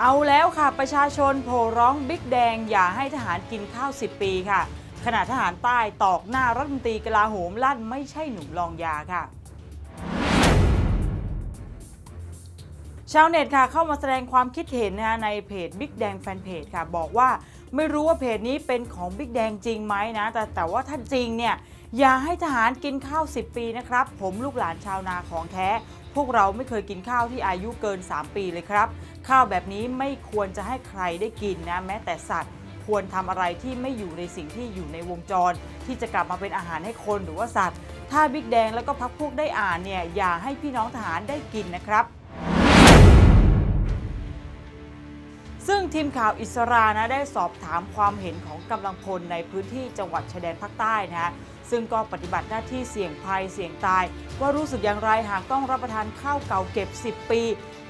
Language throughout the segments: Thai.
เอาแล้วค่ะ ประชาชนโผร้องบิ๊กแดง อย่าให้ทหารกินข้าว 10 ปีค่ะ ขณะทหารใต้ตอกหน้ารัฐมนตรีกลาโหมลั่นไม่ใช่หนุ่มลองยาค่ะ ชาวเน็ตค่ะเข้ามาแสดงความคิดเห็นนะคะในเพจบิ๊กแดงแฟนเพจค่ะ บอกว่าไม่รู้ว่าเพจนี้เป็นของบิ๊กแดงจริงไหมนะ แต่แต่ว่าถ้าจริงเนี่ย อย่าให้ทหารกินข้าว 10 ปีนะครับ ผมลูกหลานชาวนาของแท้ พวกเราไม่เคยกินข้าวที่อายุเกิน 3 ปีเลยครับ ข้าวแบบนี้ไม่ควรจะให้ใครได้กินนะแม้แต่สัตว์ควรทำอะไรที่ไม่อยู่ในสิ่งที่อยู่ในวงจร ที่จะกลับมาเป็นอาหารให้คนหรือว่าสัตว์ ถ้าบิ๊กแดงแล้วก็พักพวกได้อ่านเนี่ยอย่าให้พี่น้องทหารได้กินนะครับ ซึ่งทีมข่าวอิสรานะได้สอบถามความเห็นของกำลังพลในพื้นที่จังหวัดชายแดนภาคใต้นะฮะซึ่งก็ปฏิบัติหน้าที่เสี่ยงภัยเสี่ยงตาย ว่ารู้สึกอย่างไรหากต้องรับประทานข้าวเก่าเก็บ 10 ปี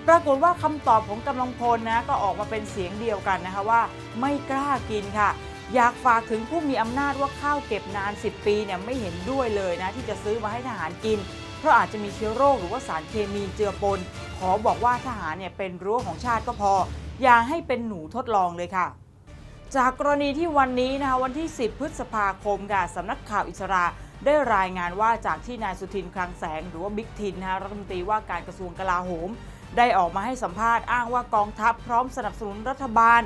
ปรากฏว่าคำตอบของกำลังพลนะก็ออกมาเป็นเสียงเดียวกันนะคะว่า ไม่กล้ากินค่ะ อยากฝากถึงผู้มีอำนาจว่าข้าวเก็บนาน 10 ปีเนี่ยไม่เห็นด้วยเลยนะที่จะซื้อมาให้ทหารกินเพราะอาจจะมีเชื้อโรคหรือว่าสารเคมีเจือปน ขอบอกว่าทหารเนี่ยเป็นรั้วของชาติก็พอ อย่าให้เป็นหนูทดลองเลยค่ะ จากกรณีที่วันนี้นะคะวันที่ 10 พฤษภาคมค่ะสำนักข่าวอิสราได้รายงานว่าจากที่นายสุทินคลังแสง หรือว่าบิ๊กทินนะคะรัฐมนตรีว่าการกระทรวงกลาโหม ได้ออกมาให้สัมภาษณ์อ้างว่ากองทัพพร้อมสนับสนุนรัฐบาล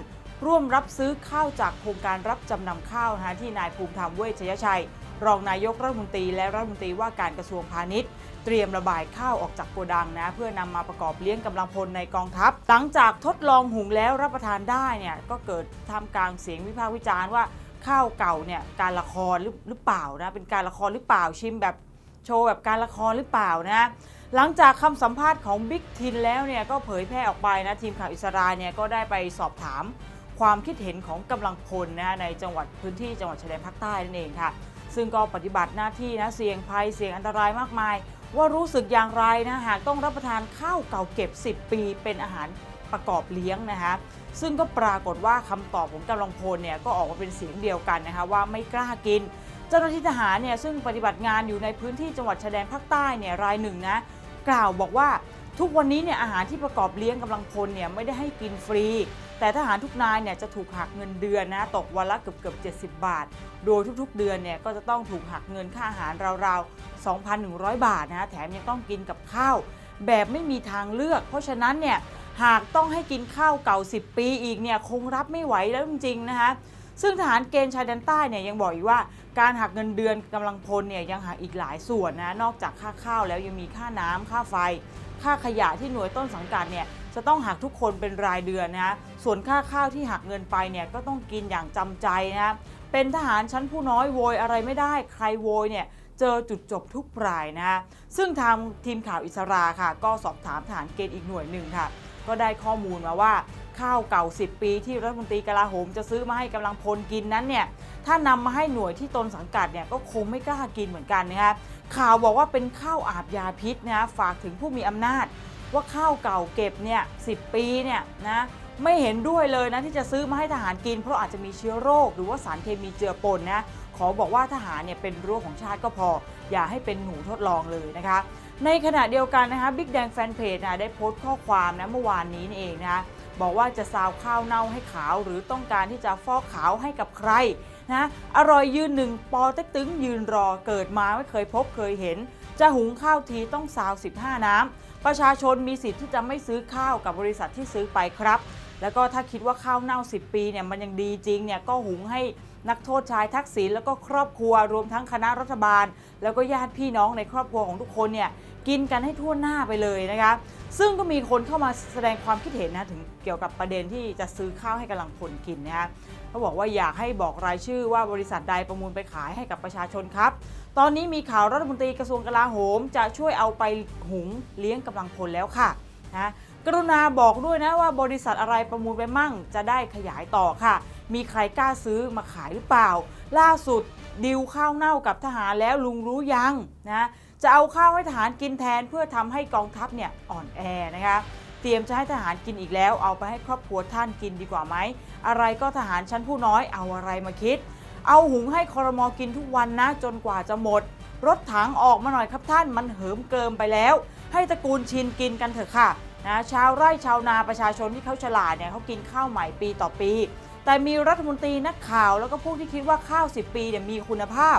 ร่วมรับซื้อข้าวจากโครงการรับจำนำข้าวนะคะที่นายภูมิธรรมเวชยชัย รองนายกรัฐมนตรีและรัฐมนตรีว่าการกระทรวงพาณิชย์ เตรียมระบายข้าวออกจากโกดังนะ เพื่อนำมาประกอบเลี้ยงกำลังพลในกองทัพ หลังจากทดลองหุงแล้วรับประทานได้เนี่ยก็เกิดทำกลางเสียงวิพากษ์วิจารณ์ว่าข้าวเก่าเนี่ยการละครหรือเปล่านะเป็นการละครหรือเปล่าชิมแบบโชว์แบบการละครหรือเปล่านะหลังจากคำสัมภาษณ์ของบิ๊กทินแล้วเนี่ยก็เผยแพร่ออกไปนะทีมข่าวอิสราเนี่ยก็ได้ไปสอบถามความคิดเห็นของกำลังพลนะในจังหวัดพื้นที่จังหวัดชายแดนภาคใต้นั่นเองค่ะ ซึ่งก็ปฏิบัติหน้าที่นะเสี่ยงภัยเสี่ยงอันตรายมากมาย ว่ารู้สึกอย่างไรนะหากต้องรับประทานข้าวเก่าเก็บ 10 ปีเป็นอาหารประกอบเลี้ยงนะคะซึ่งก็ปรากฏว่าคำตอบของกำลังพลเนี่ยก็ออกมาเป็นเสียงเดียวกันนะคะว่าไม่กล้ากิน เจ้าหน้าที่ทหารเนี่ยซึ่งปฏิบัติงานอยู่ในพื้นที่จังหวัดชายแดนภาคใต้เนี่ยรายหนึ่งนะกล่าวบอกว่า ทุกวันนี้เนี่ยอาหารที่ประกอบเลี้ยงกำลังพลเนี่ยไม่ได้ให้กินฟรี แต่ทหารทุกนายเนี่ยจะถูกหักเงินเดือนนะตกวันละเกือบเกือบ70 บาท โดยทุกๆเดือนเนี่ยก็จะต้องถูกหักเงินค่าอาหารราวๆ 2,100 บาทนะแถมยังต้องกินกับข้าว แบบไม่มีทางเลือก เพราะฉะนั้นเนี่ยหากต้องให้กินข้าวเก่า 10 ปีอีกเนี่ยคงรับไม่ไหวแล้วจริงๆนะคะซึ่งทหารเกณฑ์ชายแดนใต้เนี่ยยังบอกอีกว่าการหักเงินเดือนกำลังพลเนี่ยยังหักอีกหลายส่วนนะนอกจากค่าข้าวแล้วยังมีค่าน้ำค่าไฟ ค่าขยะที่หน่วยต้นสังกัดเนี่ยจะต้องหักทุกคนเป็นรายเดือนนะส่วนค่าข้าวที่หักเงินไปเนี่ยก็ต้องกินอย่างจำใจนะเป็นทหารชั้นผู้น้อยโวยอะไรไม่ได้ใครโวยเนี่ยเจอจุดจบทุกปลายนะซึ่งทางทีมข่าวอิสราค่ะ ก็สอบถามฐานเกณฑ์อีกหน่วยหนึ่งค่ะ ก็ได้ข้อมูลมาว่า ข้าวเก่า 10 ปีที่รัฐมนตรีกลาโหมจะซื้อมาให้กำลังพลกินนั้นเนี่ยถ้านำมาให้หน่วยที่ตนสังกัดเนี่ยก็คงไม่กล้ากินเหมือนกันนะคะข่าวบอกว่าเป็นข้าวอาบยาพิษนะฝากถึงผู้มีอำนาจ ว่าข้าวเก่าเก็บเนี่ยสิปีเนี่ยนะไม่เห็นด้วยเลยนะที่จะซื้อมาให้ทหารกิน เพราะอาจจะมีเชื้อโรค หรือว่าสารเคมีเจือปนนะขอบอกว่าทหารเนี่ยเป็นรั้วของชาติก็พอ อย่าให้เป็นหนูทดลองเลยนะคะในขณะเดียวกันนะคะบิ๊กแดงแฟนเพจนะได้โพสต์ข้อความนะเมื่อวานนี้นี่เองนะคะ บอกว่าจะซาวข้าวเน่าให้ขาว หรือต้องการที่จะฟอกขาวให้กับใครนะอร่อยยืนหนึ่งปอเต็กตึงยืนรอเกิดมาไม่เคยพบเคยเห็น จะหุงข้าวทีต้องซาว 15 น้ำ ประชาชนมีสิทธิ์ที่จะไม่ซื้อข้าวกับบริษัทที่ซื้อไปครับ แล้วก็ถ้าคิดว่าข้าวเน่า 10 ปีเนี่ยมันยังดีจริงเนี่ยก็หุงให้ นักโทษชายทักษิณแล้วก็ครอบครัวรวมทั้งคณะรัฐบาล แล้วก็ญาติพี่น้องในครอบครัวของทุกคนเนี่ยกินกันให้ทั่วหน้าไปเลยนะคะซึ่งก็มีคนเข้ามาแสดงความคิดเห็นนะถึงเกี่ยวกับประเด็นที่จะซื้อข้าวให้กำลังพลกินนะคะเขาบอกว่าอยากให้บอกรายชื่อว่าบริษัทใดประมูลไปขายให้กับประชาชนครับ ตอนนี้มีข่าวรัฐมนตรีกระทรวงกลาโหม จะช่วยเอาไปหุงเลี้ยงกำลังพลแล้วค่ะนะ กรุณาบอกด้วยนะว่าบริษัทอะไรประมูลไปมั่งจะได้ขยายต่อค่ะ มีใครกล้าซื้อมาขายหรือเปล่า ล่าสุดดิวข้าวเน่ากับทหารแล้วลุงรู้ยังนะจะเอาข้าวให้ทหารกินแทนเพื่อทำให้กองทัพเนี่ยอ่อนแอนะคะเตรียมจะให้ทหารกินอีกแล้วเอาไปให้ครอบครัวท่านกินดีกว่าไหม อะไรก็ทหารชั้นผู้น้อยเอาอะไรมาคิด เอาหุงให้คอรมอกินทุกวันนะจนกว่าจะหมด รถถังออกมาหน่อยครับท่านมันเหิมเกิมไปแล้ว ให้ตระกูลชินกินกันเถอะค่ะ นะชาวไร่ชาวนาประชาชนที่เขาฉลาดเนี่ยเขากินข้าวใหม่ปีต่อปี แต่มีรัฐมนตรีนักข่าวแล้วก็พวกที่คิดว่าข้าว 10 ปีเนี่ยมีคุณภาพ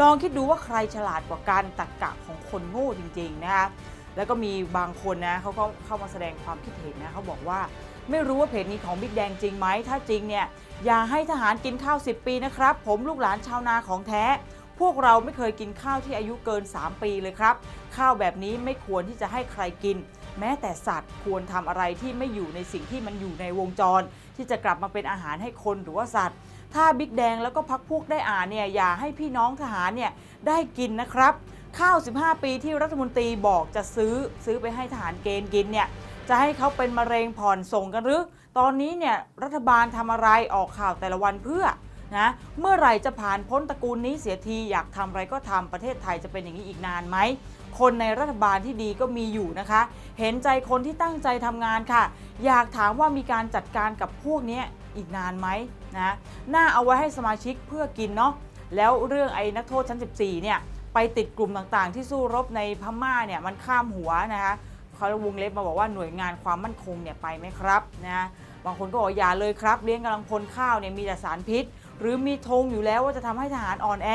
ลองคิดดูว่าใครฉลาดกว่ากันตักกะของคนโง่จริง ๆ นะคะแล้วก็มีบางคนนะเขาก็เข้ามาแสดงความคิดเห็นนะเขาบอกว่าไม่รู้ว่าเพจนี้ของบิ๊กแดงจริงไหม ถ้าจริงเนี่ย อย่าให้ทหารกินข้าว 10 ปีนะครับ ผมลูกหลานชาวนาของแท้ พวกเราไม่เคยกินข้าวที่อายุเกิน 3 ปีเลยครับ ข้าวแบบนี้ไม่ควรที่จะให้ใครกิน แม้แต่สัตว์ควรทำอะไรที่ไม่อยู่ในสิ่งที่มันอยู่ในวงจร ที่จะกลับมาเป็นอาหารให้คนหรือว่าสัตว์ ถ้าบิ๊กแดงแล้วก็พักพวกได้อ่านเนี่ยอย่าให้พี่น้องทหารเนี่ยได้กินนะครับ ข้าว 15 ปีที่รัฐมนตรีบอกจะซื้อซื้อไปให้ทหารเกณฑ์กินเนี่ยจะให้เขาเป็นมะเร็งผ่อนส่งกันหรือ ตอนนี้เนี่ยรัฐบาลทำอะไรออกข่าวแต่ละวันเพื่อนะเมื่อไหร่จะผ่านพ้นตระกูลนี้เสียทีอยากทำอะไรก็ทำประเทศไทยจะเป็นอย่างนี้อีกนานไหม คนในรัฐบาลที่ดีก็มีอยู่นะคะ เห็นใจคนที่ตั้งใจทำงานค่ะ อยากถามว่ามีการจัดการกับพวกนี้อีกนานไหมนะน่าเอาไว้ให้สมาชิกเพื่อกินเนาะแล้วเรื่องไอ้นักโทษชั้น 14 เนี่ยไปติดกลุ่มต่างๆ ที่สู้รบในพม่าเนี่ยมันข้ามหัวนะคะเขาวงเล็บมาบอกว่าหน่วยงานความมั่นคงเนี่ยไปไหมครับนะบางคนก็บอกอย่าเลยครับ เลี้ยงกำลังพลข้าวเนี่ยมีแต่สารพิษ หรือมีธงอยู่แล้วว่าจะทำให้ทหารอ่อนแอ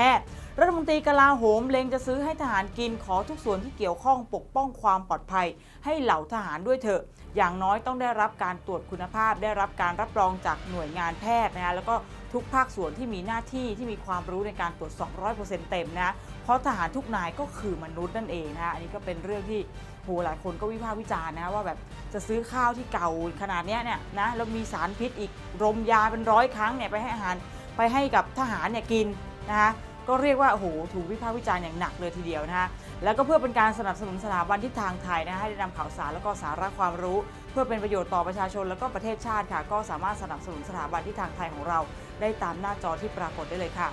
รัฐมนตรีกลาโหมเล็งจะซื้อให้ทหารกินขอทุกส่วนที่เกี่ยวข้องปกป้องความปลอดภัย ให้เหล่าทหารด้วยเถอะ อย่างน้อยต้องได้รับการตรวจคุณภาพ ได้รับการรับรองจากหน่วยงานแพทย์นะแล้วก็ทุกภาคส่วนที่มีหน้าที่ที่มีความรู้ในการตรวจสอบ100%เต็มนะ เพราะทหารทุกนายก็คือมนุษย์นั่นเองนะอันนี้ก็เป็นเรื่องที่โหหลายคนก็วิพากษ์วิจารณ์นะว่าแบบจะซื้อข้าวที่เก่าขนาดนี้เนี่ยนะแล้วมีสารพิษอีกรมยาเป็นร้อยครั้งเนี่ยไปให้อาหาร ไปให้กับทหารเนี่ยกินนะคะก็เรียกว่าโอ้โหถูกวิพากษ์วิจารณ์อย่างหนักเลยทีเดียวนะคะแล้วก็เพื่อเป็นการสนับสนุนสถาบันทิศทางไทยนะให้ได้นำข่าวสารแล้วก็สาระความรู้ เพื่อเป็นประโยชน์ต่อประชาชนแล้วก็ประเทศชาติค่ะ ก็สามารถสนับสนุนสถาบันทิศทางไทยของเรา ได้ตามหน้าจอที่ปรากฏได้เลยค่ะ